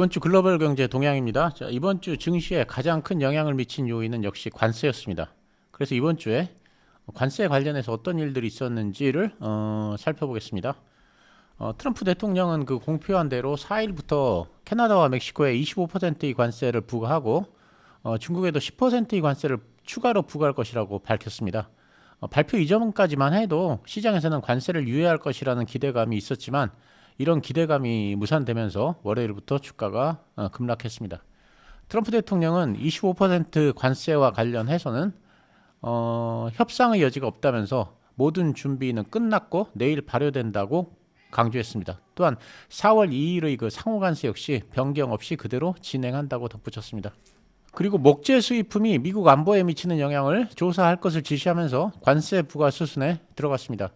이번 주 글로벌 경제 동향입니다. 자, 이번 주 증시에 가장 큰 영향을 미친 요인은 역시 관세였습니다. 그래서 이번 주에 관세 관련해서 어떤 일들이 있었는지를 어, 살펴보겠습니다. 어, 트럼프 대통령은 그 공표한 대로 4일부터 캐나다와 멕시코에 25%의 관세를 부과하고 어, 중국에도 10%의 관세를 추가로 부과할 것이라고 밝혔습니다. 어, 발표 이전까지만 해도 시장에서는 관세를 유예할 것이라는 기대감이 있었지만 이런 기대감이 무산되면서 월요일부터 주가가 어, 급락했습니다. 트럼프 대통령은 25% 관세와 관련해서는 어, 협상의 여지가 없다면서 모든 준비는 끝났고 내일 발효된다고 강조했습니다. 또한 4월 2일의 그 상호관세 역시 변경 없이 그대로 진행한다고 덧붙였습니다. 그리고 목재 수입품이 미국 안보에 미치는 영향을 조사할 것을 지시하면서 관세 부과 수순에 들어갔습니다.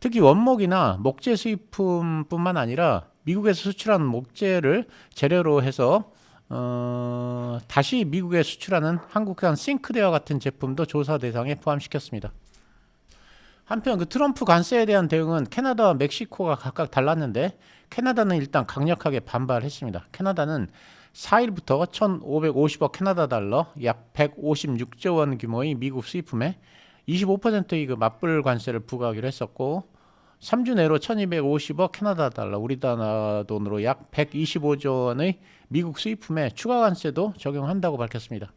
특히 원목이나 목재 수입품뿐만 아니라 미국에서 수출한 목재를 재료로 해서 어, 다시 미국에 수출하는 한국산 싱크대와 같은 제품도 조사 대상에 포함시켰습니다. 한편 그 트럼프 관세에 대한 대응은 캐나다와 멕시코가 각각 달랐는데 캐나다는 일단 강력하게 반발했습니다. 캐나다는 4일부터 1,550억 캐나다 달러, 약 156조 원 규모의 미국 수입품에 25%의 그 맞불 관세를 부과하기로 했었고 3주 내로 1,250억 캐나다 달러, 우리 나라 돈으로 약 125조 원의 미국 수입품에 추가 관세도 적용한다고 밝혔습니다.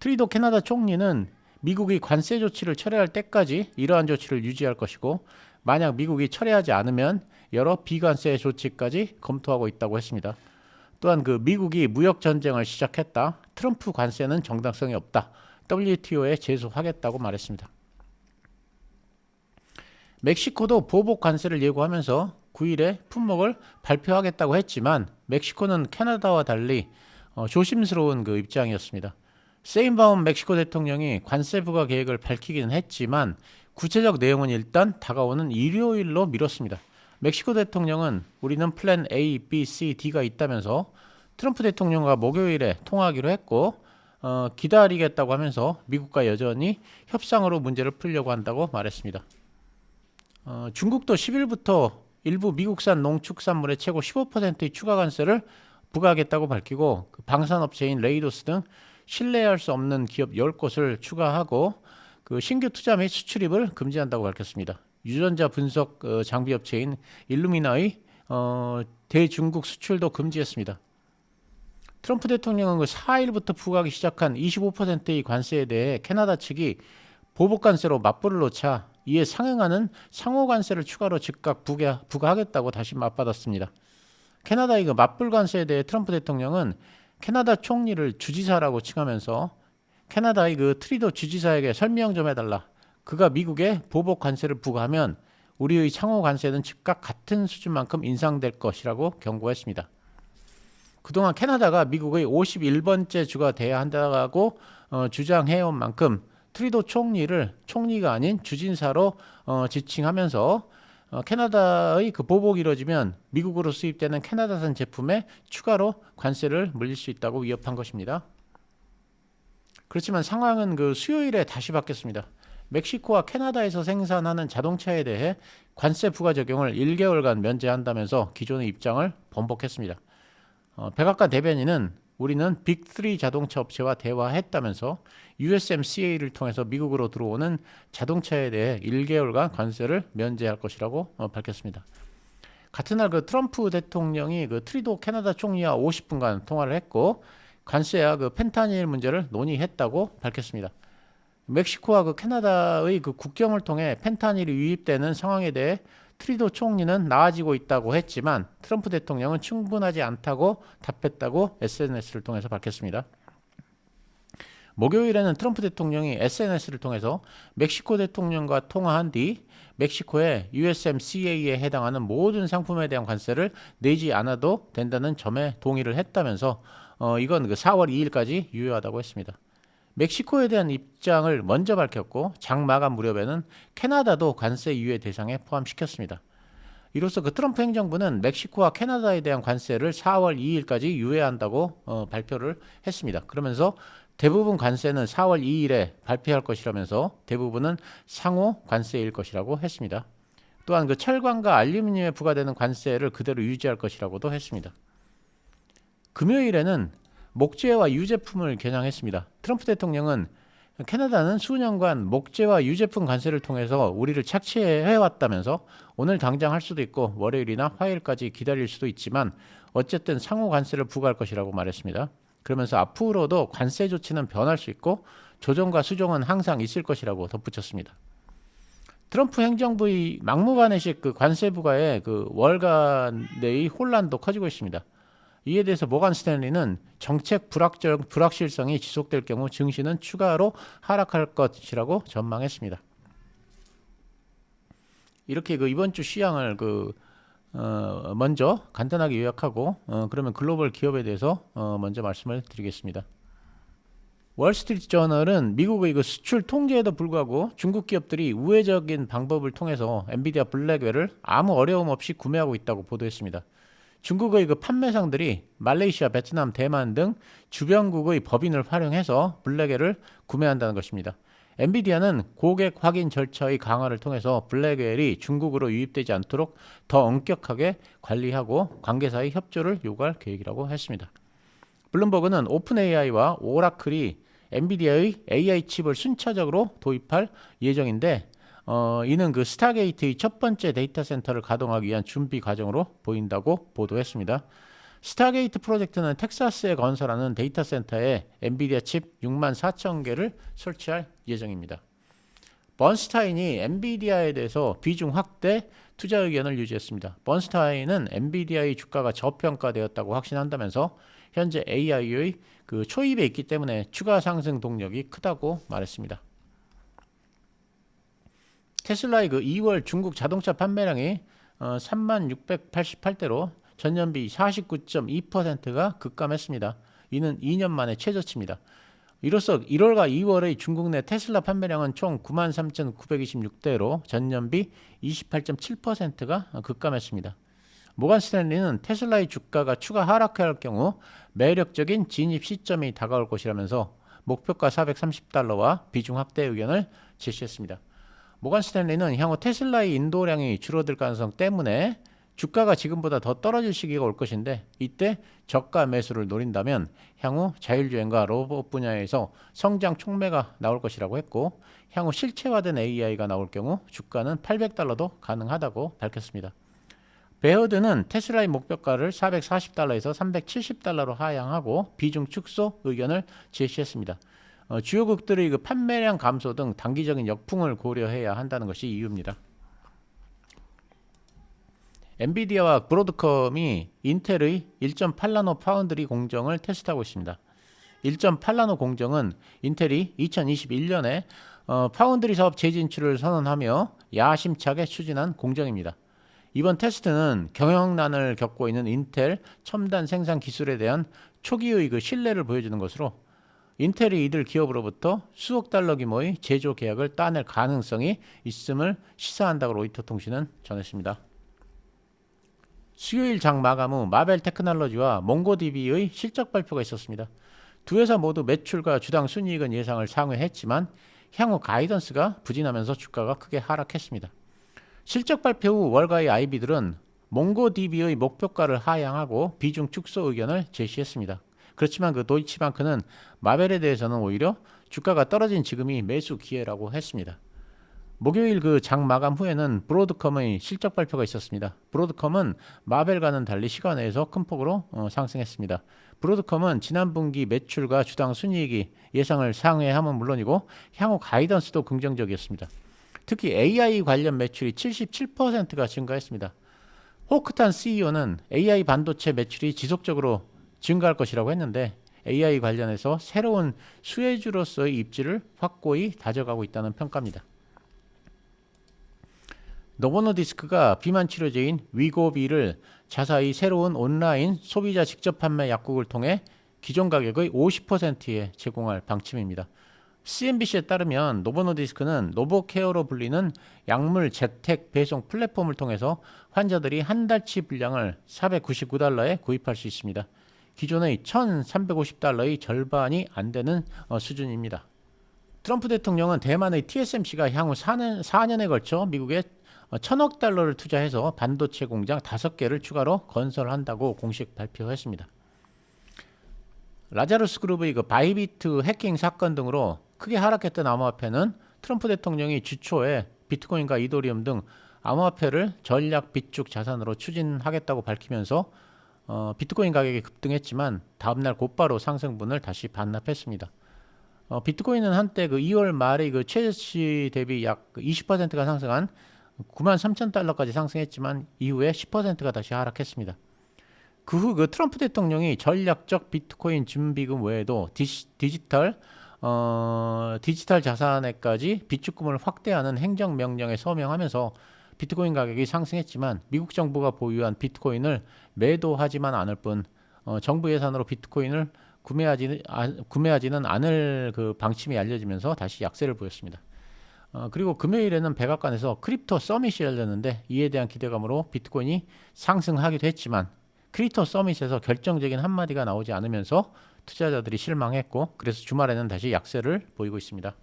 트리도 캐나다 총리는 미국이 관세 조치를 철회할 때까지 이러한 조치를 유지할 것이고 만약 미국이 철회하지 않으면 여러 비관세 조치까지 검토하고 있다고 했습니다. 또한 그 미국이 무역 전쟁을 시작했다. 트럼프 관세는 정당성이 없다. WTO에 제소하겠다고 말했습니다. 멕시코도 보복 관세를 예고하면서 9일에 품목을 발표하겠다고 했지만 멕시코는 캐나다와 달리 어, 조심스러운 그 입장이었습니다. 세인바움 멕시코 대통령이 관세 부과 계획을 밝히기는 했지만 구체적 내용은 일단 다가오는 일요일로 미뤘습니다. 멕시코 대통령은 우리는 플랜 A, B, C, D가 있다면서 트럼프 대통령과 목요일에 통화하기로 했고 어, 기다리겠다고 하면서 미국과 여전히 협상으로 문제를 풀려고 한다고 말했습니다. 어, 중국도 10일부터 일부 미국산 농축산물의 최고 15%의 추가 관세를 부과하겠다고 밝히고 그 방산업체인 레이도스 등 신뢰할 수 없는 기업 10곳을 추가하고 그 신규 투자 및 수출입을 금지한다고 밝혔습니다. 유전자 분석 어, 장비 업체인 일루미나의 어, 대중국 수출도 금지했습니다. 트럼프 대통령은 그 4일부터 부과하기 시작한 25%의 관세에 대해 캐나다 측이 보복 관세로 맞불을 놓자 이에 상응하는 상호 관세를 추가로 즉각 부가, 부과하겠다고 다시 맞받았습니다. 캐나다의 그 맞불 관세에 대해 트럼프 대통령은 캐나다 총리를 주지사라고 칭하면서 캐나다의 그 트리도 주지사에게 설명 좀 해달라. 그가 미국에 보복 관세를 부과하면 우리의 상호 관세는 즉각 같은 수준만큼 인상될 것이라고 경고했습니다. 그동안 캐나다가 미국의 51번째 주가 돼야 한다고 어, 주장해온 만큼 트리도 총리를 총리가 아닌 주진사로 어, 지칭하면서 어, 캐나다의 그 보복이 이뤄지면 미국으로 수입되는 캐나다산 제품에 추가로 관세를 물릴 수 있다고 위협한 것입니다. 그렇지만 상황은 그 수요일에 다시 바뀌었습니다. 멕시코와 캐나다에서 생산하는 자동차에 대해 관세 부과 적용을 1개월간 면제한다면서 기존의 입장을 번복했습니다. 어, 백악관 대변인은 우리는 빅3 자동차 업체와 대화했다면서 USMCA를 통해서 미국으로 들어오는 자동차에 대해 1개월간 관세를 면제할 것이라고 어, 밝혔습니다. 같은 날 그 트럼프 대통령이 그 트리도 캐나다 총리와 50분간 통화를 했고 관세와 그 펜타닐 문제를 논의했다고 밝혔습니다. 멕시코와 그 캐나다의 그 국경을 통해 펜타닐이 유입되는 상황에 대해 트리도 총리는 나아지고 있다고 했지만 트럼프 대통령은 충분하지 않다고 답했다고 SNS를 통해서 밝혔습니다. 목요일에는 트럼프 대통령이 SNS를 통해서 멕시코 대통령과 통화한 뒤 멕시코의 USMCA에 해당하는 모든 상품에 대한 관세를 내지 않아도 된다는 점에 동의를 했다면서 어, 이건 그 4월 2일까지 유효하다고 했습니다. 멕시코에 대한 입장을 먼저 밝혔고 장 마감 무렵에는 캐나다도 관세 유예 대상에 포함시켰습니다. 이로써 그 트럼프 행정부는 멕시코와 캐나다에 대한 관세를 4월 2일까지 유예한다고 어, 발표를 했습니다. 그러면서 대부분 관세는 4월 2일에 발표할 것이라면서 대부분은 상호 관세일 것이라고 했습니다. 또한 그 철광과 알루미늄에 부과되는 관세를 그대로 유지할 것이라고도 했습니다. 금요일에는 목재와 유제품을 겨냥했습니다. 트럼프 대통령은 캐나다는 수년간 목재와 유제품 관세를 통해서 우리를 착취해 왔다면서 오늘 당장 할 수도 있고 월요일이나 화요일까지 기다릴 수도 있지만 어쨌든 상호 관세를 부과할 것이라고 말했습니다. 그러면서 앞으로도 관세 조치는 변할 수 있고 조정과 수정은 항상 있을 것이라고 덧붙였습니다. 트럼프 행정부의 막무가내식 그 관세 부과에 그 월간의 혼란도 커지고 있습니다. 이에 대해서 모간 스탠리는 정책 불확정, 불확실성이 지속될 경우 증시는 추가로 하락할 것이라고 전망했습니다. 이렇게 그 이번 주 시향을 그 어, 먼저 간단하게 요약하고 어, 그러면 글로벌 기업에 대해서 어, 먼저 말씀을 드리겠습니다. 월스트리트 저널은 미국의 그 수출 통제에도 불구하고 중국 기업들이 우회적인 방법을 통해서 엔비디아 블랙웨를 아무 어려움 없이 구매하고 있다고 보도했습니다. 중국의 그 판매상들이 말레이시아, 베트남, 대만 등 주변국의 법인을 활용해서 블랙웨를 구매한다는 것입니다. 엔비디아는 고객 확인 절차의 강화를 통해서 블랙웰이 중국으로 유입되지 않도록 더 엄격하게 관리하고 관계사의 협조를 요구할 계획이라고 했습니다. 블룸버그는 오픈 AI와 오라클이 엔비디아의 AI 칩을 순차적으로 도입할 예정인데 어, 이는 그 스타게이트의 첫 번째 데이터 센터를 가동하기 위한 준비 과정으로 보인다고 보도했습니다. 스타게이트 프로젝트는 텍사스에 건설하는 데이터 센터에 엔비디아 칩 6만 4천 개를 설치할 예정입니다. 번스타인이 엔비디아에 대해서 비중 확대 투자 의견을 유지했습니다. 번스타인은 엔비디아의 주가가 저평가되었다고 확신한다면서 현재 AI의 그 초입에 있기 때문에 추가 상승 동력이 크다고 말했습니다. 테슬라의 그 2월 중국 자동차 판매량이 어, 3만 688대로 전년비 49.2%가 급감했습니다. 이는 2년 만에 최저치입니다. 이로써 1월과 2월의 중국 내 테슬라 판매량은 총 93,926대로 전년비 28.7%가 급감했습니다. 모간 스탠리는 테슬라의 주가가 추가 하락할 경우 매력적인 진입 시점이 다가올 것이라면서 목표가 430달러와 비중 확대 의견을 제시했습니다. 모간 스탠리는 향후 테슬라의 인도량이 줄어들 가능성 때문에 주가가 지금보다 더 떨어질 시기가 올 것인데 이때 저가 매수를 노린다면 향후 자율주행과 로봇 분야에서 성장 촉매가 나올 것이라고 했고 향후 실체화된 AI가 나올 경우 주가는 800달러도 가능하다고 밝혔습니다. 베어드는 테슬라의 목표가를 440달러에서 370달러로 하향하고 비중 축소 의견을 제시했습니다. 어, 주요국들의 그 판매량 감소 등 단기적인 역풍을 고려해야 한다는 것이 이유입니다. 엔비디아와 브로드컴이 인텔의 1.8나노 파운드리 공정을 테스트하고 있습니다. 1.8나노 공정은 인텔이 2021년에 어, 파운드리 사업 재진출을 선언하며 야심차게 추진한 공정입니다. 이번 테스트는 경영난을 겪고 있는 인텔 첨단 생산 기술에 대한 초기의 그 신뢰를 보여주는 것으로 인텔이 이들 기업으로부터 수억 달러 규모의 제조 계약을 따낼 가능성이 있음을 시사한다고 로이터 통신은 전했습니다. 수요일 장 마감 후 마벨 테크놀로지와 몽고DB의 실적 발표가 있었습니다. 두 회사 모두 매출과 주당 순이익은 예상을 상회했지만 향후 가이던스가 부진하면서 주가가 크게 하락했습니다. 실적 발표 후 월가의 IB들은 몽고DB의 목표가를 하향하고 비중 축소 의견을 제시했습니다. 그렇지만 그 도이치방크는 마벨에 대해서는 오히려 주가가 떨어진 지금이 매수 기회라고 했습니다. 목요일 그 장 마감 후에는 브로드컴의 실적 발표가 있었습니다. 브로드컴은 마벨과는 달리 시간 내에서 큰 폭으로 어, 상승했습니다. 브로드컴은 지난 분기 매출과 주당 순이익이 예상을 상회함은 물론이고 향후 가이던스도 긍정적이었습니다. 특히 AI 관련 매출이 77%가 증가했습니다. 호크탄 CEO는 AI 반도체 매출이 지속적으로 증가할 것이라고 했는데 AI 관련해서 새로운 수혜주로서의 입지를 확고히 다져가고 있다는 평가입니다. 노보노디스크가 비만 치료제인 위고비를 자사의 새로운 온라인 소비자 직접 판매 약국을 통해 기존 가격의 50%에 제공할 방침입니다. CNBC에 따르면 노보노디스크는 노보케어로 불리는 약물 재택 배송 플랫폼을 통해서 환자들이 한 달치 분량을 499달러에 구입할 수 있습니다. 기존의 1,350달러의 절반이 안 되는 어, 수준입니다. 트럼프 대통령은 대만의 TSMC가 향후 4년, 4년에 걸쳐 미국에 어, 천억 달러를 투자해서 반도체 공장 5개를 추가로 건설한다고 공식 발표했습니다. 라자루스 그룹의 그 바이비트 해킹 사건 등으로 크게 하락했던 암호화폐는 트럼프 대통령이 주초에 비트코인과 이더리움 등 암호화폐를 전략 비축 자산으로 추진하겠다고 밝히면서 어, 비트코인 가격이 급등했지만 다음날 곧바로 상승분을 다시 반납했습니다. 어, 비트코인은 한때 그 2월 말에 그 최저치 대비 약 20%가 상승한 9만 3천 달러까지 상승했지만 이후에 10%가 다시 하락했습니다. 그 후 그 트럼프 대통령이 전략적 비트코인 준비금 외에도 디지, 디지털 어, 디지털 자산에까지 비축금을 확대하는 행정 명령에 서명하면서 비트코인 가격이 상승했지만 미국 정부가 보유한 비트코인을 매도하지만 않을 뿐 어, 정부 예산으로 비트코인을 구매하지, 아, 구매하지는 않을 그 방침이 알려지면서 다시 약세를 보였습니다. 어, 그리고 금요일에는 백악관에서 크립토 서밋이 열렸는데 이에 대한 기대감으로 비트코인이 상승하기도 했지만 크립토 서밋에서 결정적인 한마디가 나오지 않으면서 투자자들이 실망했고 그래서 주말에는 다시 약세를 보이고 있습니다.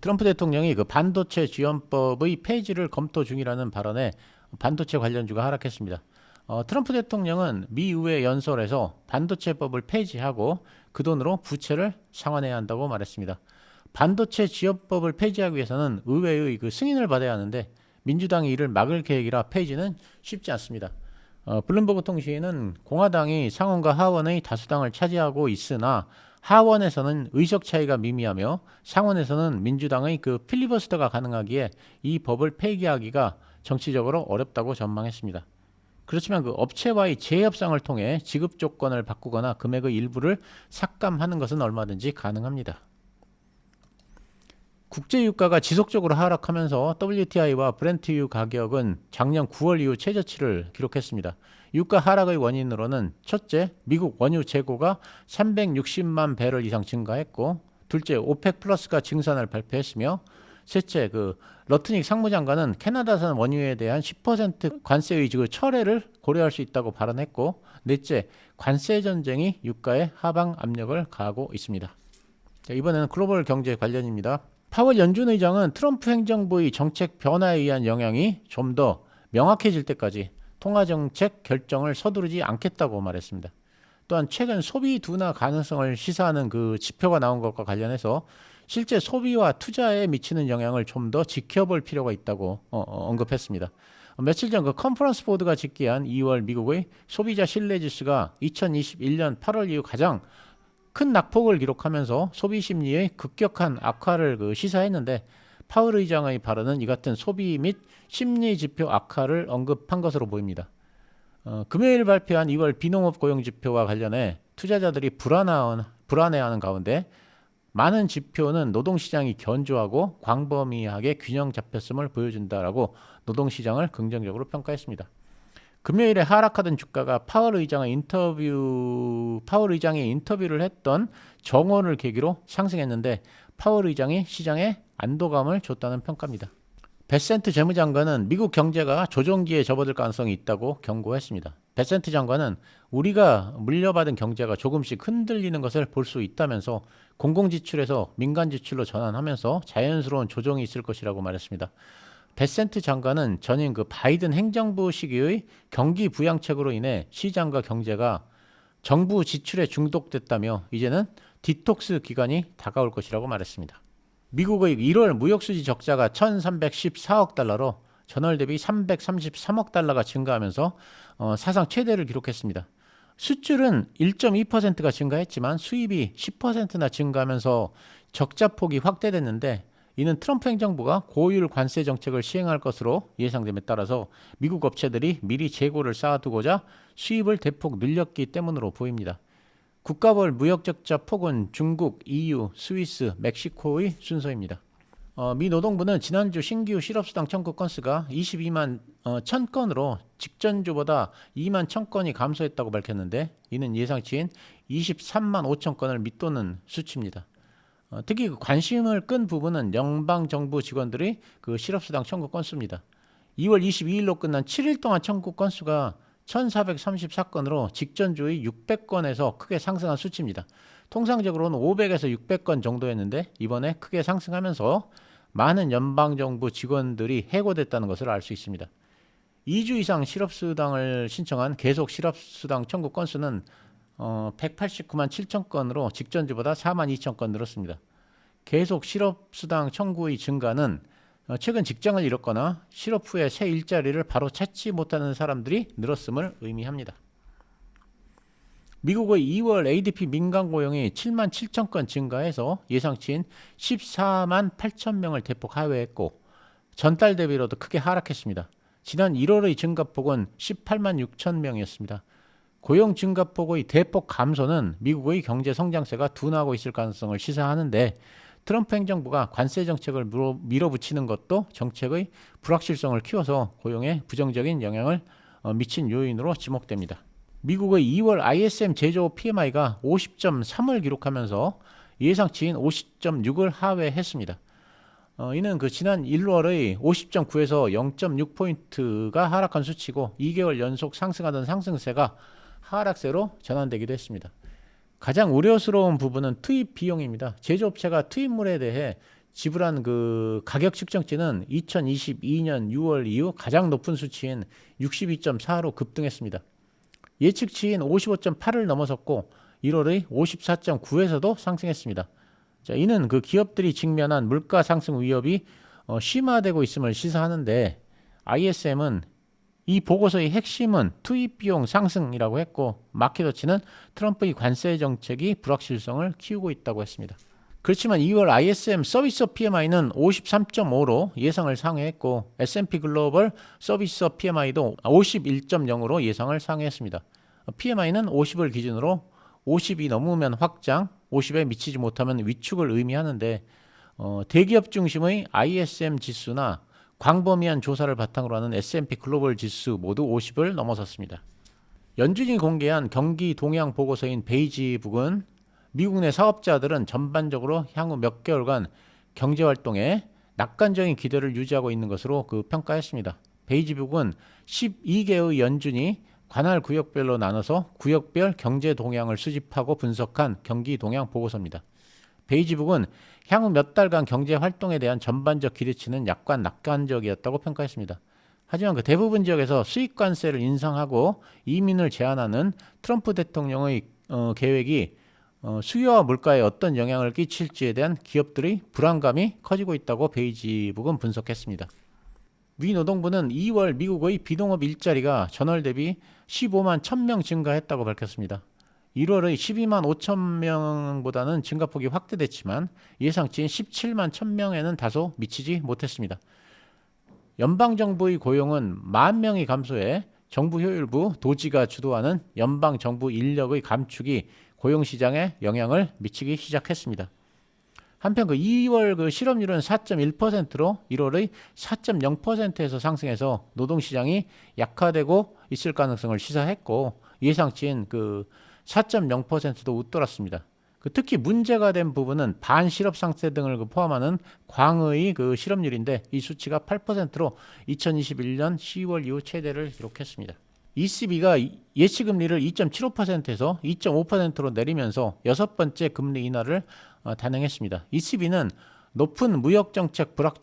트럼프 대통령이 그 반도체 지원법의 폐지를 검토 중이라는 발언에 반도체 관련주가 하락했습니다. 어, 트럼프 대통령은 미 의회 연설에서 반도체법을 폐지하고 그 돈으로 부채를 상환해야 한다고 말했습니다. 반도체 지원법을 폐지하기 위해서는 의회의 그 승인을 받아야 하는데 민주당이 이를 막을 계획이라 폐지는 쉽지 않습니다. 어, 블룸버그 통신은 공화당이 상원과 하원의 다수당을 차지하고 있으나 하원에서는 의석 차이가 미미하며 상원에서는 민주당의 그 필리버스터가 가능하기에 이 법을 폐기하기가 정치적으로 어렵다고 전망했습니다. 그렇지만 그 업체와의 재협상을 통해 지급 조건을 바꾸거나 금액의 일부를 삭감하는 것은 얼마든지 가능합니다. 국제 유가가 지속적으로 하락하면서 WTI와 브렌트유 가격은 작년 9월 이후 최저치를 기록했습니다. 유가 하락의 원인으로는 첫째, 미국 원유 재고가 360만 배럴 이상 증가했고, 둘째, 오펙 플러스가 증산을 발표했으며, 셋째, 그 러트닉 상무장관은 캐나다산 원유에 대한 10% 관세의 그 철회를 고려할 수 있다고 발언했고, 넷째, 관세 전쟁이 유가에 하방 압력을 가하고 있습니다. 자, 이번에는 글로벌 경제 관련입니다. 파월 연준 의장은 트럼프 행정부의 정책 변화에 의한 영향이 좀 더 명확해질 때까지 통화 정책 결정을 서두르지 않겠다고 말했습니다. 또한 최근 소비 둔화 가능성을 시사하는 그 지표가 나온 것과 관련해서 실제 소비와 투자에 미치는 영향을 좀 더 지켜볼 필요가 있다고 어, 어, 언급했습니다. 며칠 전 그 컨퍼런스 보드가 집계한 2월 미국의 소비자 신뢰 지수가 2021년 8월 이후 가장 큰 낙폭을 기록하면서 소비 심리의 급격한 악화를 그 시사했는데 파월 의장의 발언은 이 같은 소비 및 심리 지표 악화를 언급한 것으로 보입니다. 어, 금요일 발표한 2월 비농업 고용 지표와 관련해 투자자들이 불안한, 불안해하는 가운데 많은 지표는 노동시장이 견조하고 광범위하게 균형 잡혔음을 보여준다라고 노동시장을 긍정적으로 평가했습니다. 금요일에 하락하던 주가가 파월 의장의 인터뷰 파월 의장의 인터뷰를 했던 정원을 계기로 상승했는데 파월 의장이 시장에 안도감을 줬다는 평가입니다. 베센트 재무장관은 미국 경제가 조정기에 접어들 가능성이 있다고 경고했습니다. 베센트 장관은 우리가 물려받은 경제가 조금씩 흔들리는 것을 볼 수 있다면서 공공지출에서 민간지출로 전환하면서 자연스러운 조정이 있을 것이라고 말했습니다. 베센트 장관은 전임 그 바이든 행정부 시기의 경기 부양책으로 인해 시장과 경제가 정부 지출에 중독됐다며 이제는 디톡스 기간이 다가올 것이라고 말했습니다. 미국의 1월 무역수지 적자가 1,314억 달러로 전월 대비 333억 달러가 증가하면서 어, 사상 최대를 기록했습니다. 수출은 1.2%가 증가했지만 수입이 10%나 증가하면서 적자 폭이 확대됐는데 이는 트럼프 행정부가 고율 관세 정책을 시행할 것으로 예상됨에 따라서 미국 업체들이 미리 재고를 쌓아두고자 수입을 대폭 늘렸기 때문으로 보입니다. 국가별 무역 적자 폭은 중국, EU, 스위스, 멕시코의 순서입니다. 어, 미 노동부는 지난주 신규 실업수당 청구 건수가 22만 어, 1000건으로 직전주보다 2만 1000건이 감소했다고 밝혔는데 이는 예상치인 23만 5천 건을 밑도는 수치입니다. 어, 특히 그 관심을 끈 부분은 연방 정부 직원들의 그 실업수당 청구 건수입니다. 2월 22일로 끝난 7일 동안 청구 건수가 1,434건으로 직전주의 600건에서 크게 상승한 수치입니다. 통상적으로는 500에서 600건 정도였는데 이번에 크게 상승하면서 많은 연방 정부 직원들이 해고됐다는 것을 알 수 있습니다. 2주 이상 실업수당을 신청한 계속 실업수당 청구 건수는 어, 189만 7천 건으로 직전주보다 4만 2천 건 늘었습니다. 계속 실업수당 청구의 증가는 어, 최근 직장을 잃었거나 실업 후에 새 일자리를 바로 찾지 못하는 사람들이 늘었음을 의미합니다. 미국의 2월 ADP 민간 고용이 7만 7천 건 증가해서 예상치인 14만 8천 명을 대폭 하회했고 전달 대비로도 크게 하락했습니다. 지난 1월의 증가폭은 18만 6천 명이었습니다. 고용 증가폭의 대폭 감소는 미국의 경제 성장세가 둔하고 있을 가능성을 시사하는데 트럼프 행정부가 관세 정책을 밀어- 밀어붙이는 것도 정책의 불확실성을 키워서 고용에 부정적인 영향을 어, 미친 요인으로 지목됩니다. 미국의 2월 ISM 제조업 PMI가 50.3을 기록하면서 예상치인 50.6을 하회했습니다. 어, 이는 그 지난 1월의 50.9에서 0.6포인트가 하락한 수치고 2개월 연속 상승하던 상승세가 하락세로 전환되기도 했습니다. 가장 우려스러운 부분은 투입 비용입니다. 제조업체가 투입물에 대해 지불한 그 가격 측정치는 2022년 6월 이후 가장 높은 수치인 62.4로 급등했습니다. 예측치인 55.8을 넘어섰고 1월의 54.9에서도 상승했습니다. 자, 이는 그 기업들이 직면한 물가 상승 위협이 어, 심화되고 있음을 시사하는데 ISM은 이 보고서의 핵심은 투입 비용 상승이라고 했고 마켓워치는 트럼프의 관세 정책이 불확실성을 키우고 있다고 했습니다. 그렇지만 2월 ISM 서비스 PMI는 53.5로 예상을 상회했고 S&P 글로벌 서비스 PMI도 51.0으로 예상을 상회했습니다. PMI는 50을 기준으로 50이 넘으면 확장, 50에 미치지 못하면 위축을 의미하는데 어, 대기업 중심의 ISM 지수나 광범위한 조사를 바탕으로 하는 S&P 글로벌 지수 모두 50을 넘어섰습니다. 연준이 공개한 경기 동향 보고서인 베이지북은 미국 내 사업자들은 전반적으로 향후 몇 개월간 경제 활동에 낙관적인 기대를 유지하고 있는 것으로 그 평가했습니다. 베이지북은 12개의 연준이 관할 구역별로 나눠서 구역별 경제 동향을 수집하고 분석한 경기 동향 보고서입니다. 베이지북은 향후 몇 달간 경제 활동에 대한 전반적 기대치는 약간 낙관적이었다고 평가했습니다. 하지만 그 대부분 지역에서 수익 관세를 인상하고 이민을 제한하는 트럼프 대통령의 어, 계획이 어, 수요와 물가에 어떤 영향을 끼칠지에 대한 기업들의 불안감이 커지고 있다고 베이지북은 분석했습니다. 미 노동부는 2월 미국의 비동업 일자리가 전월 대비 15만 1000명 증가했다고 밝혔습니다. 1월의 12만 5천 명보다는 증가폭이 확대됐지만 예상치인 17만 1000명에는 다소 미치지 못했습니다. 연방정부의 고용은 만 명이 감소해 정부 효율부 도지가 주도하는 연방정부 인력의 감축이 고용시장에 영향을 미치기 시작했습니다. 한편 그 2월 그 실업률은 4.1%로 1월의 4.0%에서 상승해서 노동시장이 약화되고 있을 가능성을 시사했고 예상치인 그 4.0%도 웃돌았습니다. 그 특히 문제가 된 부분은 반실업 상태 등을 그 포함하는 광의 그 실업률인데 이 수치가 8%로 2021년 10월 이후 최대를 기록했습니다. ECB가 예치 금리를 2.75%에서 2.5%로 내리면서 여섯 번째 금리 인하를 어, 단행했습니다. ECB는 높은 무역 정책 불확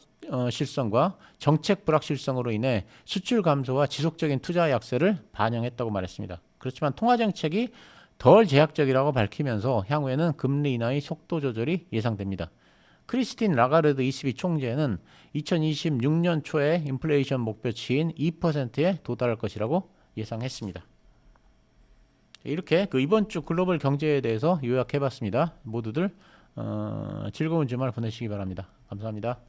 실성과 정책 불확실성으로 인해 수출 감소와 지속적인 투자 약세를 반영했다고 말했습니다. 그렇지만 통화 정책이 덜 제약적이라고 밝히면서 향후에는 금리 인하의 속도 조절이 예상됩니다. 크리스틴 라가르드 ECB 총재는 2026년 초에 인플레이션 목표치인 2%에 도달할 것이라고 예상했습니다. 이렇게 그 이번 주 글로벌 경제에 대해서 요약해봤습니다. 모두들 어, 즐거운 주말 보내시기 바랍니다. 감사합니다.